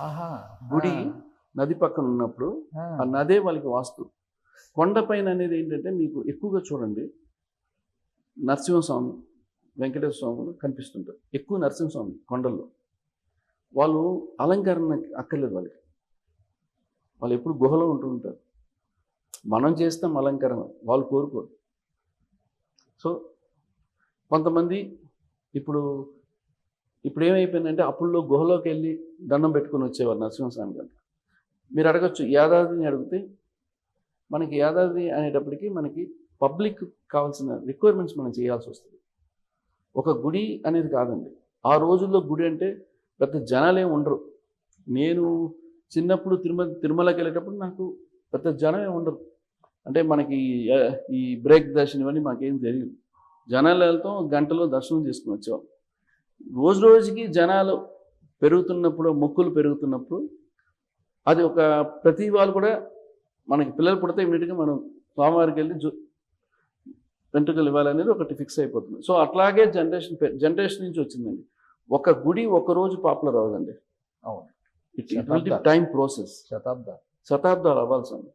ఆహా. గుడి నది పక్కన ఉన్నప్పుడు ఆ, ఆ నదే వాళ్ళకి వాస్తు. కొండపైన అనేది ఏంటంటే మీకు ఎక్కువగా చూడండి నరసింహస్వామి వెంకటేశ్వర స్వాములు కనిపిస్తుంటారు. ఎక్కువ నరసింహస్వామి కొండల్లో. వాళ్ళు అలంకరణ అక్కర్లేదు వాళ్ళకి. వాళ్ళు ఎప్పుడు గుహలో ఉంటూ ఉంటారు. మనం చేస్తాం అలంకరణ వాళ్ళు కోరుకోరు. సో కొంతమంది ఇప్పుడు ఇప్పుడు ఏమైపోయిందంటే అప్పుల్లో గుహలోకి వెళ్ళి దండం పెట్టుకొని వచ్చేవారు నరసింహస్వామి గారు. మీరు అడగచ్చు యాదాద్రిని అడిగితే మనకి యాదాద్రి అనేటప్పటికి మనకి పబ్లిక్ కావాల్సిన రిక్వైర్మెంట్స్ మనం చేయాల్సి వస్తుంది. ఒక గుడి అనేది కాదండి. ఆ రోజుల్లో గుడి అంటే పెద్ద జనాలే ఉండరు. నేను చిన్నప్పుడు తిరుమల తిరుమలకి వెళ్ళేటప్పుడు నాకు పెద్ద జనమే ఉండరు. అంటే మనకి ఈ బ్రేక్ దర్శనం ఇవన్నీ మాకేం తెలియదు. జనాలు వెళ్తాం గంటలో దర్శనం చేసుకుని వచ్చేవాళ్ళం. రోజు రోజుకి జనాలు పెరుగుతున్నప్పుడు మొక్కులు పెరుగుతున్నప్పుడు అది ఒక ప్రతి వాళ్ళు కూడా మనకి పిల్లలు పుడితే ఇమీడియట్గా మనం స్వామివారికి వెళ్ళి జు వెంట్రుకలు ఇవ్వాలనేది ఒకటి ఫిక్స్ అయిపోతుంది. సో అట్లాగే జనరేషన్ జనరేషన్ నుంచి వచ్చిందండి. ఒక గుడి ఒక రోజు పాపులర్ అవ్వదండి అవును. It it will. Time process శతాబ్దాలు. శతాబ్దాలు అవ్వాల్సింది